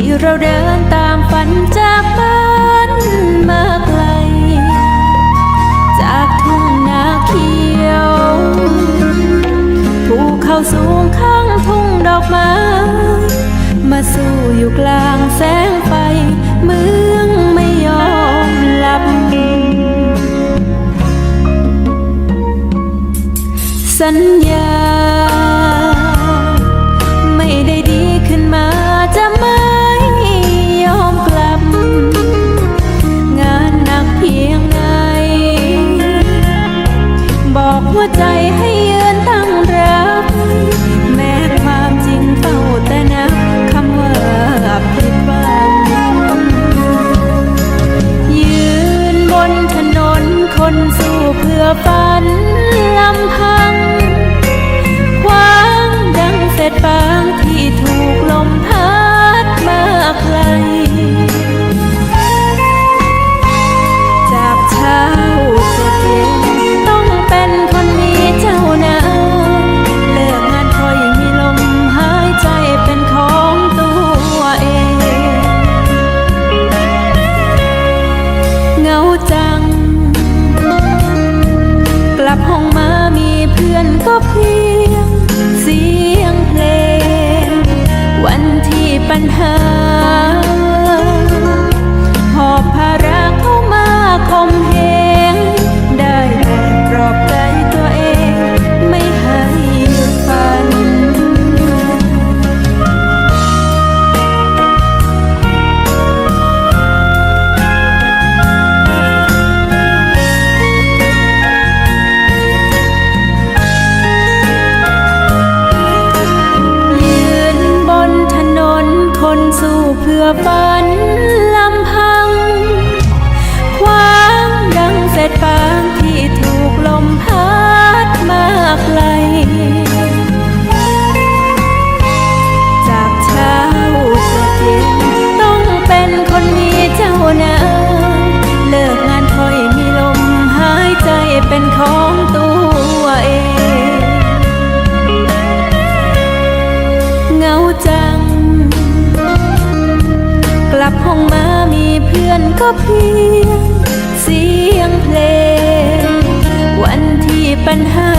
ที่เราเดินตามฝันจากบ้านมาไกล จากทุ่งนาเขียวภูเขาสูงข้างทุ่งดอกไม้ มาสู่อยู่กลางแสง ใจให้ยืนตั้งรับ แม้ความจริงเฝ้าแต่นับคำว่าผิดหวัง ยืนบนถนนคนสู้เพื่อฝันลำพังควางดังเศษฟาง ฝันลำพัง ความดังเศษฟางที่ถูกลมพัดมาไกล จากเช้าจะเย็นต้องเป็นคนมีเจ้าเนะเลิกงานคอยมีลมหายใจเป็นคอ ดือนก็เพียงเสียงเพลง วันที่ปัญหา